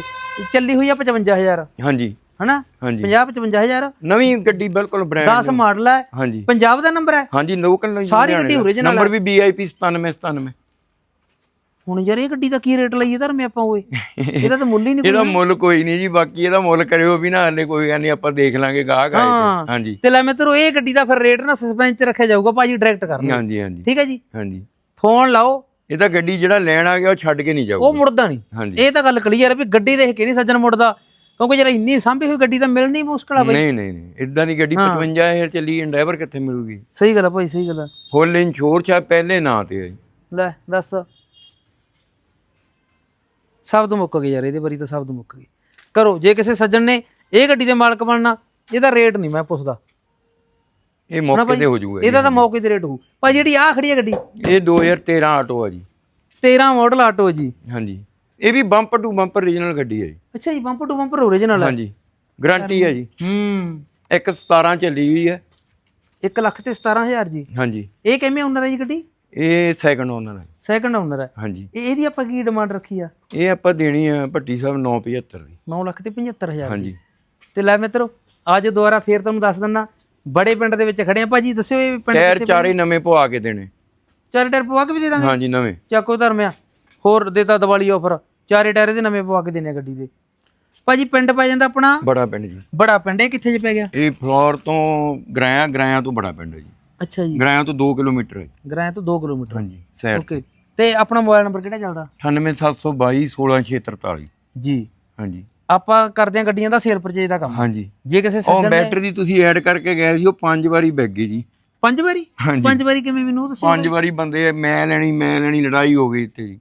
ਚੱਲੀ ਹੋਈ ਆ 55000 ਹਾਂਜੀ। ਹਨਾ? ਹਾਂਜੀ। 50 55000 ਨਵੀਂ ਗੱਡੀ ਬਿਲਕੁਲ ਬ੍ਰਾਂਡ 10 ਮਾਡਲ ਹੈ। ਹਾਂਜੀ। ਪੰਜਾਬ ਦਾ ਨੰਬਰ ਹੈ? ਹਾਂਜੀ ਲੋਕਲ ਸਾਰੀ ਗੱਡੀ original ਨੰਬਰ ਵੀ BIP 97 97 ਹੁਣ ਯਾਰ ਇਹ ਗੱਡੀ ਦਾ ਕੀ ਰੇਟ ਲਈਏ ਧਰਮੇ ਆਪਾਂ ਓਏ? ਇਹਦਾ ਤਾਂ ਮੁੱਲ ਹੀ ਨਹੀਂ ਇਹਦਾ ਮੁੱਲ ਕੋਈ ਨਹੀਂ ਜੀ ਬਾਕੀ ਇਹਦਾ ਮੁੱਲ ਕਰਿਓ ਵੀ ਨਾ ਹਲੇ ਕੋਈ ਨਹੀਂ ਆਪਾਂ ਦੇਖ ਲਾਂਗੇ ਗਾਹਕ ਆਏ। ਹਾਂਜੀ। ਤੇ ਲੈ ਮਿੱਤਰੋ ਇਹ ਗੱਡੀ ਦਾ ਫਿਰ ਰੇਟ ਨਾ ਸਸਪੈਂਸ ਚ ਰੱਖਿਆ ਜਾਊਗਾ ਭਾਜੀ ਡਾਇਰੈਕਟ ਕਰਨਾ ਹਾਂਜੀ ਹਾਂਜੀ। ਠੀਕ ਹੈ ਜੀ? ਹਾਂਜੀ। ਫੋਨ ਲਾਓ। ਇਹ ਤਾਂ ਗੱਡੀ ਜਿਹੜਾ ਲੈਣ ਆ ਗਿਆ ਉਹ ਛੱਡ ਕੇ ਨਹੀਂ ਉਹ ਜਾਊਗਾ ਮੁੜਦਾ ਨਹੀਂ। ਹਾਂਜੀ। ਇਹ ਤਾਂ ਗੱਲ ਕਲੀਅਰ ਹੈ ਵੀ ਗੱਡੀ ਦੇਖ ਕੇ ਨਹੀਂ ਸੱਜਣ ਮੁੜਦਾ। ਕਿਉਂਕਿ ਜਿਹੜਾ ਇੰਨੀ ਸਾਂਭੀ ਹੋਈ ਗੱਡੀ ਤਾਂ ਮਿਲਣੀ ਮੁਸ਼ਕਲ ਆ ਬਈ। ਨਹੀਂ ਨਹੀਂ ਨਹੀਂ। ਇਦਾਂ ਦੀ ਗੱਡੀ 55000 ਚੱਲੀ ਡਰਾਈਵਰ ਕਿੱਥੇ ਮਿਲੂਗੀ? ਸਹੀ ਗੱਲ ਆ ਭਾਈ ਸਹੀ ਗੱਲ ਆ। ਫੁੱਲ ਇੰਸ਼ੋਰ ਚਾ ਪਹਿਲੇ ਨਾਂ ਤੇ ਹੈ। ਲੈ ਦੱਸ। ਸ਼ਬਦ ਮੁੱਕ ਗਏ ਯਾਰ ਇਹਦੇ ਬਾਰੇ ਤਾਂ ਸ਼ਬਦ ਮੁੱਕ ਗਏ ਕਰੋ ਜੇ ਕਿਸੇ ਸੱਜਣ ਨੇ ਇਹ ਗੱਡੀ ਦੇ ਮਾਲਕ ਬਣਨਾ ਇਹਦਾ ਰੇਟ ਨਹੀਂ ਮੈਂ ਪੁੱਛਦਾ। ਇਹ ਮੌਕੇ ਤੇ ਹੋ ਜਾਊਗਾ। ਇਹਦਾ ਤਾਂ ਮੌਕੇ ਤੇ ਰੇਟ ਹੋਊ। ਭਾਈ ਜਿਹੜੀ ਆਹ ਖੜੀ ਹੈ ਗੱਡੀ। ਇਹ 2013 ਆਟੋ ਆ ਜੀ। 13 ਮਾਡਲ ਆਟੋ ਜੀ। ਹਾਂਜੀ। ਇਹ ਵੀ ਬੰਪਰ ਟੂ ਬੰਪਰ ਰੀਜਨਲ ਗੱਡੀ ਹੈ ਜੀ। ਅੱਛਾ ਜੀ ਬੰਪਰ ਟੂ ਬੰਪਰ ਓਰੀਜਨਲ ਹੈ। ਹਾਂਜੀ ਗਾਰੰਟੀ ਹੈ ਜੀ। ਹੂੰ। ਇੱਕ 17 ਚੱਲੀ ਹੋਈ ਹੈ। 1 ਲੱਖ ਤੇ 17000 ਜੀ। ਹਾਂਜੀ। ਇਹ ਕਿਵੇਂ ਓਨਰ ਹੈ ਜੀ ਗੱਡੀ? ਇਹ ਸੈਕੰਡ ਓਨਰ ਹੈ। ਸੈਕੰਡ ਓਨਰ ਹੈ। ਹਾਂਜੀ। ਇਹ- ਇਹਦੀ ਆਪਾਂ ਕੀ ਡਿਮਾਂਡ ਰੱਖੀ ਆ? ਇਹ ਆਪਾਂ ਦੇਣੀ ਆ ਭੱਟੀ ਸਾਹਿਬ 975 ਦੀ। 9 ਲੱਖ ਤੇ 75000 ਹਾਂਜੀ। ਤੇ ਲੈ ਮਿੱਤਰੋ ਅੱਜ ਦੁਬਾਰਾ ਫੇਰ ਤੁਹਾਨੂੰ ਦੱਸ ਦਿੰਦਾ ਬੜੇ ਪਿੰਡ ਦੇ ਵਿੱਚ ਖੜੇ ਆ। ਭਾਜੀ ਦੱਸਿਓ ਇਹ ਪਿੰਡ ਟਾਇਰ ਚਾਰੇ ਨਵੇਂ ਪਵਾ ਕੇ ਦੇਣੇ। ਚਾਰੇ ਟਾਇਰ ਪਵਾ ਕੇ ਵੀ ਦੇ ਦਾਂਗੇ। ਹਾਂਜੀ ਨਵੇਂ। ਚੱਕੋ ਧਰਮਿਆ ਹੋਰ ਦੇਤਾ ਦੀਵਾਲੀ ਆਫਰ ਚਾਰੇ ਟਾਇਰ ਦੇ ਨਵੇਂ ਪਵਾ ਕੇ ਦੇਣੇ ਆ ਗੱਡੀ ਦੇ। ਭਾਜੀ ਪਿੰਡ ਪੈ ਜਾਂਦਾ ਆਪਣਾ? ਬੜਾ ਪਿੰਡ ਜੀ। ਬੜਾ ਪਿੰਡ ਇਹ ਕਿੱਥੇ ਜੇ ਪੈ ਗਿਆ? ਇਹ ਫਲੋਰ ਤੋਂ ਗਰਾਇਆ ਗਰਾਇਆ ਤੋਂ ਬੜਾ ਪਿੰਡ ਹੈ ਜੀ। ਅੱਛਾ ਜੀ। ਗਰਾਇਆ ਤੋਂ 2 ਕਿਲੋਮੀਟਰ ਹੈ। ਗ੍ਰਾਂ ਤੋਂ 2 ਕਿਲੋਮੀਟਰ। ਹਾਂਜੀ ਸਾਈਡ ਓਕੇ ਤੇ। ਆਪਣਾ ਮੋਬਾਈਲ ਨੰਬਰ ਕਿਹੜਾ ਚੱਲਦਾ? 98722 16643 ਜੀ। ਹਾਂਜੀ। ਆਪਾਂ ਕਰਦੇ ਆ ਗੱਡੀਆਂ ਦਾ ਸੇਲ ਪਰਚੇਜ ਦਾ ਕੰਮ। ਹਾਂਜੀ। ਜੇ ਕਿਸੇ ਉਹ ਸੱਜਣ ਨੇ ਬੈਟਰੀ ਤੁਸੀਂ ਐਡ ਕਰਕੇ ਗਏ ਸੀ ਉਹ ਪੰਜ ਵਾਰੀ ਵਿਕ ਗਈ ਜੀ। ਪੰਜ ਵਾਰੀ? ਹਾਂਜੀ। ਪੰਜ ਵਾਰੀ ਕਿਵੇਂ ਮੈਨੂੰ ਉਹ ਦੱਸੋ ਪੰਜ ਵਾਰੀ ਬੰਦੇ ਮੈਂ ਲੈਣੀ ਮੈਂ ਲੈਣੀ ਲੜਾਈ ਹੋ ਗਈ ਇੱਥੇ ਜੀ।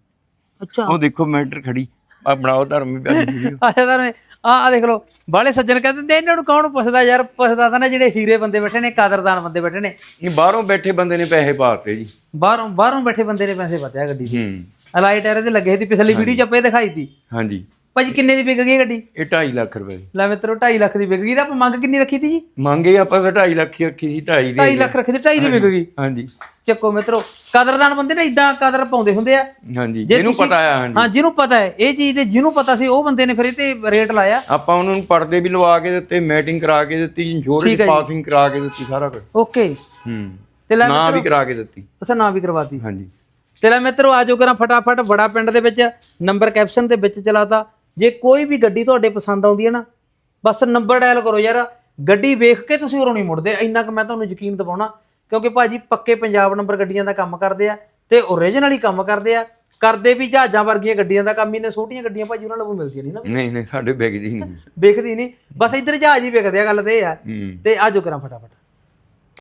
ਅੱਛਾ। ਉਹ ਦੇਖੋ ਮੈਟਰ ਖੜੀ। ਆ ਬਣਾਓ ਧਰਮ ਵੀਡੀਓ। *laughs* ਆਇਆ ਤਾਂ ਆ ਆ ਦੇਖ ਲਓ ਬਾਲੇ ਸੱਜਣ ਕਹਿੰਦੇ ਨੇ ਇਹਨਾਂ ਨੂੰ ਕੌਣ ਪੁੱਛਦਾ ਯਾਰ? ਪੁੱਛਦਾ ਤਾਂ ਨਾ ਜਿਹੜੇ ਹੀਰੇ ਬੰਦੇ ਬੈਠੇ ਨੇ ਕਾਦਰਦਾਨ ਬੰਦੇ ਬੈਠੇ ਨੇ। ਇਹ ਬਾਹਰੋਂ ਬੈਠੇ ਬੰਦੇ ਨੇ ਪੈਸੇ ਪਾਤੇ ਜੀ। ਬਾਹਰੋਂ ਬਾਹਰੋਂ ਬੈਠੇ ਬੰਦੇ ਨੇ ਪੈਸੇ ਬਤਿਆ ਗੱਡੀ ਦੇ। ਹੂੰ। ਅਲਾਈ ਟਾਇਰ ਤੇ ਲੱਗੇ ਸੀ ਪਿਛਲੀ ਵੀਡੀਓ ਚ ਆਪੇ ਦਿਖਾਈ ਸੀ ਹਾਂਜੀ। ਭਾਜੀ ਕਿੰਨੇ ਦੀ ਵਿਕ ਗਈ ਇਹ ਗੱਡੀ? ਇਹ 2.5 ਲੱਖ ਰੁਪਏ ਦੀ। ਲੈ ਮਿੱਤਰੋ 2.5 ਲੱਖ ਦੀ ਵਿਕ ਗਈ। ਤਾਂ ਆਪਾਂ ਮੰਗ ਕਿੰਨੀ ਰੱਖੀ ਸੀ ਜੀ? ਮੰਗੇ ਆਪਾਂ ਤਾਂ 2.5 ਲੱਖ ਹੀ ਰੱਖੀ ਸੀ 2.5 ਦੀ 2.5 ਲੱਖ ਰੱਖੀ ਸੀ 2.5 ਦੀ ਵਿਕ ਗਈ। ਹਾਂਜੀ। ਚੱਕੋ ਮਿੱਤਰੋ ਕਾਦਰਦਾਨ ਬੰਦੇ ਨੇ ਇਦਾਂ ਕਾਦਰ ਪਾਉਂਦੇ ਹੁੰਦੇ ਆ। ਹਾਂਜੀ ਜਿਹਨੂੰ ਪਤਾ ਆ ਹਾਂਜੀ। ਹਾਂ ਜਿਹਨੂੰ ਪਤਾ ਹੈ ਇਹ ਚੀਜ਼ ਤੇ ਜਿਹਨੂੰ ਪਤਾ ਸੀ ਉਹ ਬੰਦੇ ਨੇ ਫਿਰ ਇਹ ਤੇ ਰੇਟ ਲਾਇਆ। ਆਪਾਂ ਉਹਨਾਂ ਨੂੰ ਪਰਦੇ ਵੀ ਲਵਾ ਕੇ ਦਿੱਤੇ ਮੈਟਿੰਗ ਕਰਾ ਕੇ ਦਿੱਤੀ ਇੰਸ਼ੋਰੈਂਸ ਪਾਸਿੰਗ ਕਰਾ ਕੇ ਦਿੱਤੀ ਸਾਰਾ ਕੁਝ ਓਕੇ। ਹੂੰ। ਤੇ ਲੈ ਨਾਂ ਵੀ ਕਰਾ ਕੇ ਦਿੱਤੀ। ਅੱਛਾ ਨਾਂ ਵੀ ਕਰਵਾਤੀ। ਹਾਂਜੀ। ਤੇ ਲੈ ਮਿੱਤਰੋ ਆਜੋ ਕਰਾਂ ਫਟਾਫਟ ਬੜਾ ਪਿੰਡ ਦੇ ਵਿੱਚ ਨੰਬਰ ਕੈਪਸ਼ਨ ਦੇ ਵਿੱਚ ਚਲਾਤਾ। ਜੇ ਕੋਈ ਵੀ ਗੱਡੀ ਤੁਹਾਡੇ ਪਸੰਦ ਆਉਂਦੀ ਹੈ ਨਾ ਬਸ ਨੰਬਰ ਡਾਇਲ ਕਰੋ ਯਾਰ। ਗੱਡੀ ਵੇਖ ਕੇ ਤੁਸੀਂ ਉਰੋਂ ਨਹੀਂ ਮੁੜਦੇ। ਇੰਨਾ ਕੁ ਮੈਂ ਤੁਹਾਨੂੰ ਯਕੀਨ ਦਿਵਾਉਣਾ ਕਿਉਂਕਿ ਭਾਜੀ ਪੱਕੇ ਪੰਜਾਬ ਨੰਬਰ ਗੱਡੀਆਂ ਦਾ ਕੰਮ ਕਰਦੇ ਆ ਤੇ ਓਰੀਜਨਲ ਹੀ ਕੰਮ ਕਰਦੇ ਆ। ਕਰਦੇ ਵੀ ਜਹਾਜ਼ਾਂ ਵਰਗੀਆਂ ਗੱਡੀਆਂ ਦਾ ਕੰਮ ਹੀ ਨੇ ਛੋਟੀਆਂ ਗੱਡੀਆਂ ਭਾਜੀ ਉਹਨਾਂ ਨੂੰ ਮਿਲਦੀਆਂ ਨਹੀਂ ਨਾ। ਨਹੀਂ ਨਹੀਂ ਸਾਡੇ ਵਿਕਦੀ ਨਹੀਂ। ਵਿਕਦੀ ਨਹੀਂ। ਬਸ ਇੱਧਰ ਜਹਾਜ਼ ਹੀ ਵਿਕਦੇ ਆ ਗੱਲ ਤੇ ਇਹ ਆ। ਤੇ ਆਜੋ ਕਰਾਂ ਫਟਾਫਟ।